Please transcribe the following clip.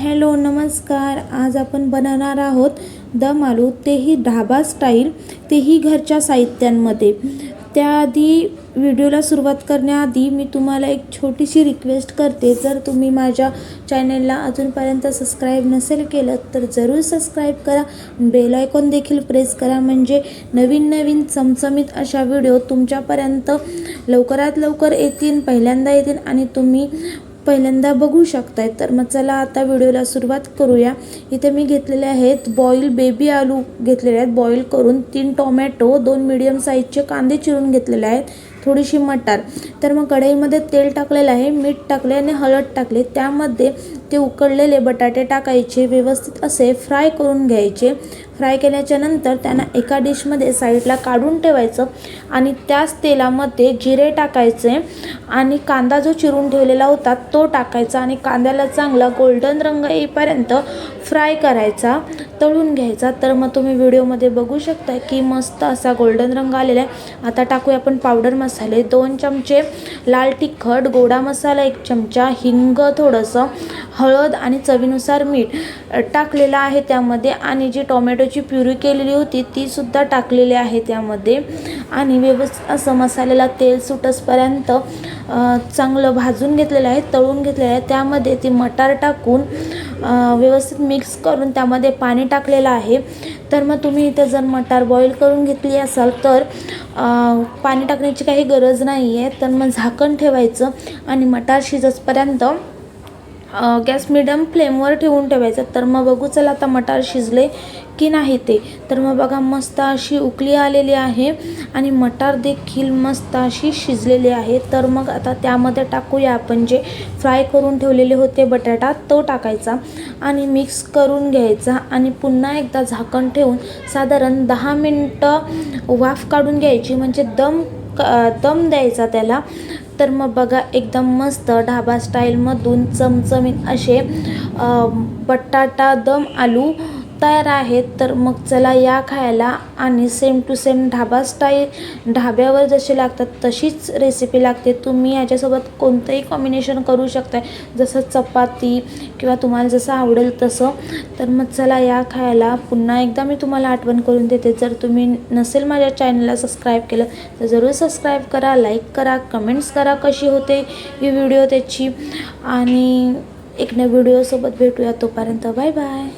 Hello नमस्कार. आज आपण बनवणार आहोत दम आलू तेही ढाबा स्टाईल तेही घरच्या साहित्यांमध्ये. त्याआधी व्हिडिओला सुरुवात करण्याआधी मी तुम्हाला एक छोटीशी रिक्वेस्ट करते. जर तुम्ही माझ्या चॅनलला अजूनपर्यंत सबस्क्राईब नसेल केलं तर जरूर सबस्क्राईब करा. बेल आयकॉन देखील प्रेस करा. म्हणजे नवीन नवीन चमचमीत अशा व्हिडिओ तुमच्यापर्यंत लवकरात लवकर येतील पहिल्यांदा येतील आणि तुम्ही पहिल्यांदा बघू शकताय. तर मग चला आता व्हिडिओला सुरुवात करूया. इथे मी घेतलेले आहेत बॉईल बेबी आलू घेतलेले आहेत. बॉईल करून तीन टोमॅटो दोन मिडियम साईजचे कांदे चिरून घेतलेले आहेत. थोडीशी मटार. तर मग कढईमध्ये तेल टाकलेलं आहे मीठ टाकले आणि हळद टाकले. त्यामध्ये ते उकडलेले बटाटे टाकायचे व्यवस्थित असे फ्राय करून घ्यायचे. फ्राय केल्याच्यानंतर त्यांना एका डिशमध्ये साईडला काढून ठेवायचं आणि त्याच तेलामध्ये जिरे टाकायचे आणि कांदा जो चिरून ठेवलेला होता तो टाकायचा आणि कांद्याला चांगला गोल्डन रंग येईपर्यंत फ्राय करायचा. तळून घ्यायचा. तर मग तुम्ही व्हिडिओमध्ये बघू शकता की मस्त असा गोल्डन रंग आलेला आहे. आता टाकूया आपण पावडर मसाले. दोन चमचे लाल तिखट गोडा मसाला एक चमचा हिंग थोडंसं हळद आणि चवीनुसार मीठ टाकलेलं आहे त्यामध्ये. आणि जी टोमॅटोची प्युरी केलेली होती तीसुद्धा टाकलेली आहे त्यामध्ये. आणि व्यवस्थित असं मसाल्याला तेल सुटसपर्यंत चांगलं भाजून घेतलेलं आहे तळून घेतलेलं आहे. त्यामध्ये ती मटार टाकून व्यवस्थित मिक्स करून त्यामध्ये पाणी टाकलेलं आहे. तर मग तुम्ही इथे जर मटार बॉईल करून घेतली असाल तर पाणी टाकण्याची काही गरज नाही आहे तर मग झाकण ठेवायचं आणि मटार शिजसपर्यंत गॅस मिडियम फ्लेमवर ठेवून ठेवायचं. तर मग बघू चला आता मटार शिजले की नाही ते. तर मग बघा मस्त अशी उकली आलेली आहे. आणि मटार देखील मस्त अशी शिजलेली आहे. तर मग आता त्यामध्ये टाकूया आपण जे फ्राय करून ठेवलेले होते बटाटा तो टाकायचा आणि मिक्स करून घ्यायचा आणि पुन्हा एकदा झाकण ठेवून साधारण दहा मिनटं वाफ काढून घ्यायची. म्हणजे दम दम द्यायचा त्याला. तर मग बघा एकदम मस्त ढाबा स्टाईलमधून चमचमीत असे बटाटा दम आलू तयार आहेत तर मग चला या खायला आणि same to same dhaba style ढाब्यावर जसे लागतात तशीच रेसिपी लागते. तुम्ही याच्यासोबत कोणतंही कॉम्बिनेशन करू शकताय. जसं चपाती किंवा तुम्हाला जसं आवडेल तसं. तर मग चला या खायला. पुन्हा एकदा मी तुम्हाला आठवण करून देते. जर तुम्ही नसेल माझ्या चॅनलला सबस्क्राईब केलं तर जरूर सबस्क्राईब करा लाईक करा कमेंट्स करा कशी होते ही व्हिडिओ त्याची. आणि एक न व्हिडिओसोबत भेटूया तोपर्यंत. Bye bye